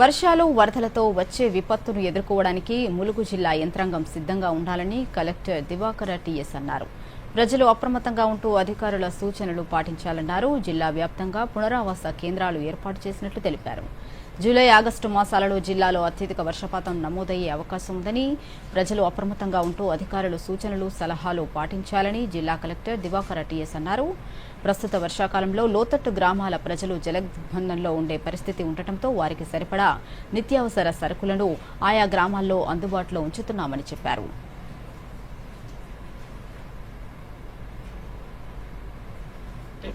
వర్షాలు వరదలతో వచ్చే విపత్తును ఎదుర్కోవడానికి ములుగు జిల్లా యంత్రాంగం సిద్ధంగా ఉండాలని కలెక్టర్ దివాకర టీఎస్ అన్నారు. ప్రజలు అప్రమత్తంగా ఉంటూ అధికారుల సూచనలు పాటించాలన్నారు. జిల్లా వ్యాప్తంగా పునరావాస కేంద్రాలు ఏర్పాటు చేసినట్లు తెలిపారు. జూలై ఆగస్టు మాసాలలో జిల్లాలో అత్యధిక వర్షపాతం నమోదయ్యే అవకాశం ఉందని ప్రజలు అప్రమత్తంగా ఉంటూ అధికారులు సూచనలు సలహాలు పాటించాలని జిల్లా కలెక్టర్ దివాకర టీఎస్ అన్నారు. ప్రస్తుత వర్షాకాలంలో లోతట్టు గ్రామాల ప్రజలు జలదిగ్బంధంలో ఉండే పరిస్థితి ఉండటంతో వారికి సరిపడా నిత్యావసర సరుకులను ఆయా గ్రామాల్లో అందుబాటులో ఉంచుతున్నామని చెప్పారు.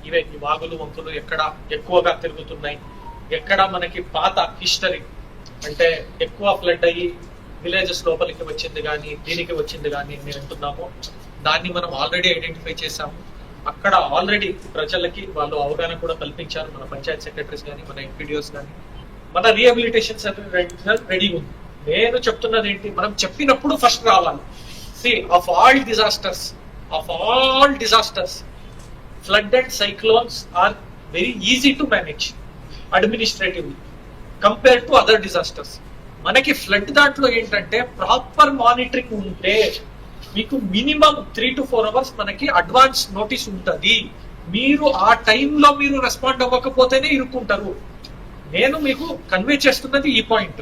ఇవే ఈ వాగులు వంతులు ఎక్కడ ఎక్కువగా తిరుగుతున్నాయి. ఎక్కడ మనకి పాత హిస్టరీ అంటే ఎక్కువ ఫ్లడ్ అయ్యి విలేజెస్ లోపలికి వచ్చింది కానీ దీనికి వచ్చింది కానీ నేను అంటున్నాము. దాన్ని మనం ఆల్రెడీ ఐడెంటిఫై చేశాము. అక్కడ ఆల్రెడీ ప్రజలకి వాళ్ళు అవగాహన కూడా కల్పించారు. మన పంచాయత్ సెక్రటరీస్ కానీ మన ఎంపీడీఓస్ కానీ మన రీహాబిలిటేషన్ రెడీ ఉంది. నేను చెప్తున్నది ఏంటి? మనం చెప్పినప్పుడు ఫస్ట్ రావాలి. See of all disasters of all disasters flood and cyclones are very easy to manage administratively compared to other disasters. మనకి ఫ్లడ్ దాంట్లో ఏంటంటే ప్రాపర్ మానిటరింగ్ ఉంటే మీకు minimum three to four hours మనకి అడ్వాన్స్ నోటీస్ ఉంటుంది. మీరు ఆ టైంలో మీరు రెస్పాండ్ అవ్వకపోతేనే ఇరుక్కుంటారు. నేను మీకు కన్వే చేస్తున్నది ఈ పాయింట్